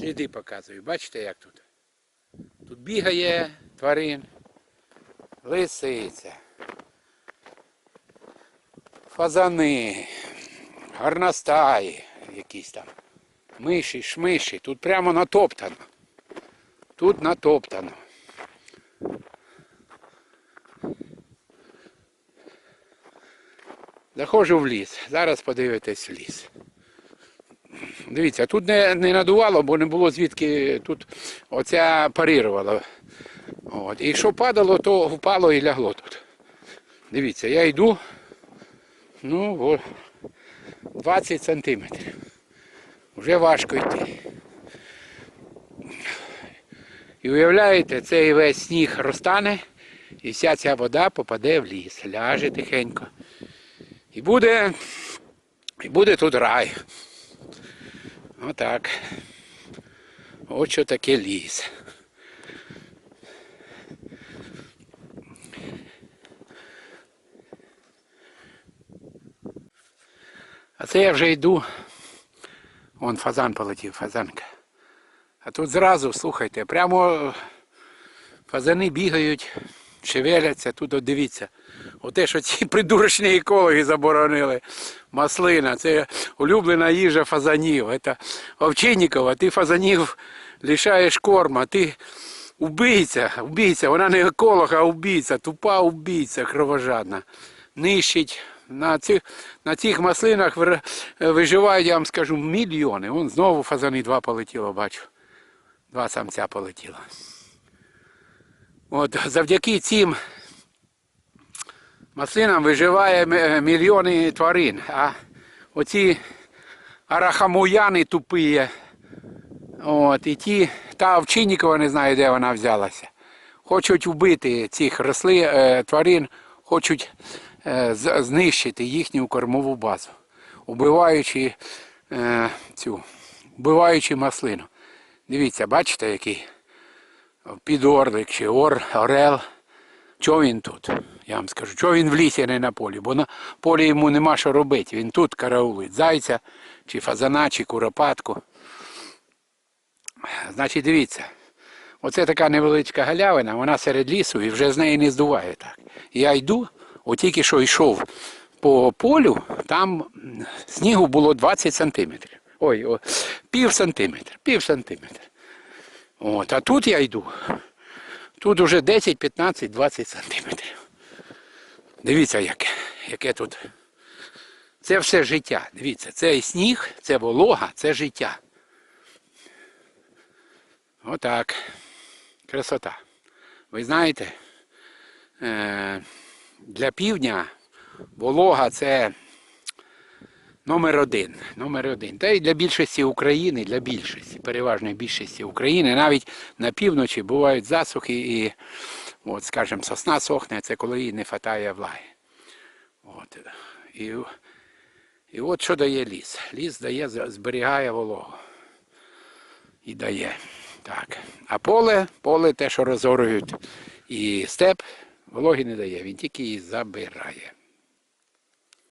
Сліди показую. Бачите, як тут? Тут бігає тварин, лисиця, фазани, гарностаї якісь там, миші, шмиші. Тут прямо натоптано. Тут натоптано. Заходжу в ліс. Зараз подивитесь в ліс. Дивіться, тут не, не надувало, бо не було звідки тут оця парірувала. От. І що падало, то впало і лягло тут. Дивіться, я йду. Ну, о, 20 сантиметрів. Вже важко йти. І уявляєте, цей весь сніг розтане, і вся ця вода попаде в ліс, ляже тихенько. І буде, і буде тут рай. Отак. От що таке ліс. А це я вже йду. Вон фазан полетів, фазанка. А тут зразу, слухайте, прямо фазани бігають, шевеляться, тут от дивіться. Оте, що ці придурочні екологи заборонили. Маслина, це улюблена їжа фазанів. Це Овчинникова, ти фазанів лишаєш корма, ти убийця, убийця, вона не еколог, а убійця, тупа убійця, кровожадна. Нищить. На цих, на цих маслинах виживають, я вам скажу, мільйони. Вон знову фазани два полетіло, бачу. Два самця полетіло. От завдяки цим маслинам виживає е, мільйони тварин. А оці арахамуяни тупі. От, і ті, та овчинникова не знаю, де вона взялася. Хочуть вбити цих росли, е, тварин, хочуть е, знищити їхню кормову базу, убиваючи е, цю, вбиваючи маслину. Дивіться, бачите, який підорлик чи ор, орел. Чого він тут? Я вам скажу, чого він в лісі, а не на полі? Бо на полі йому нема що робити. Він тут караулить зайця, чи фазана, чи куропатку. Значить, дивіться, оце така невеличка галявина, вона серед лісу і вже з неї не здуває так. Я йду, от тільки що йшов по полю, там снігу було 20 сантиметрів. Ой, о, пів сантиметра, пів сантиметра. От, а тут я йду. Тут уже 10, 15, 20 сантиметрів. Дивіться, яке, яке тут. Це все життя. Дивіться, це і сніг, це волога, це життя. Отак. Красота. Ви знаєте, е, для півдня волога це номер один. Номер один. Та й для більшості України, для більшості, переважної більшості України, навіть на півночі бувають засухи і, от, скажімо, сосна сохне, це коли їй не вистачає влаги. От. І, і от що дає ліс. Ліс дає, зберігає вологу. І дає. Так. А поле, поле те, що розорюють, і степ, вологи не дає, він тільки її забирає.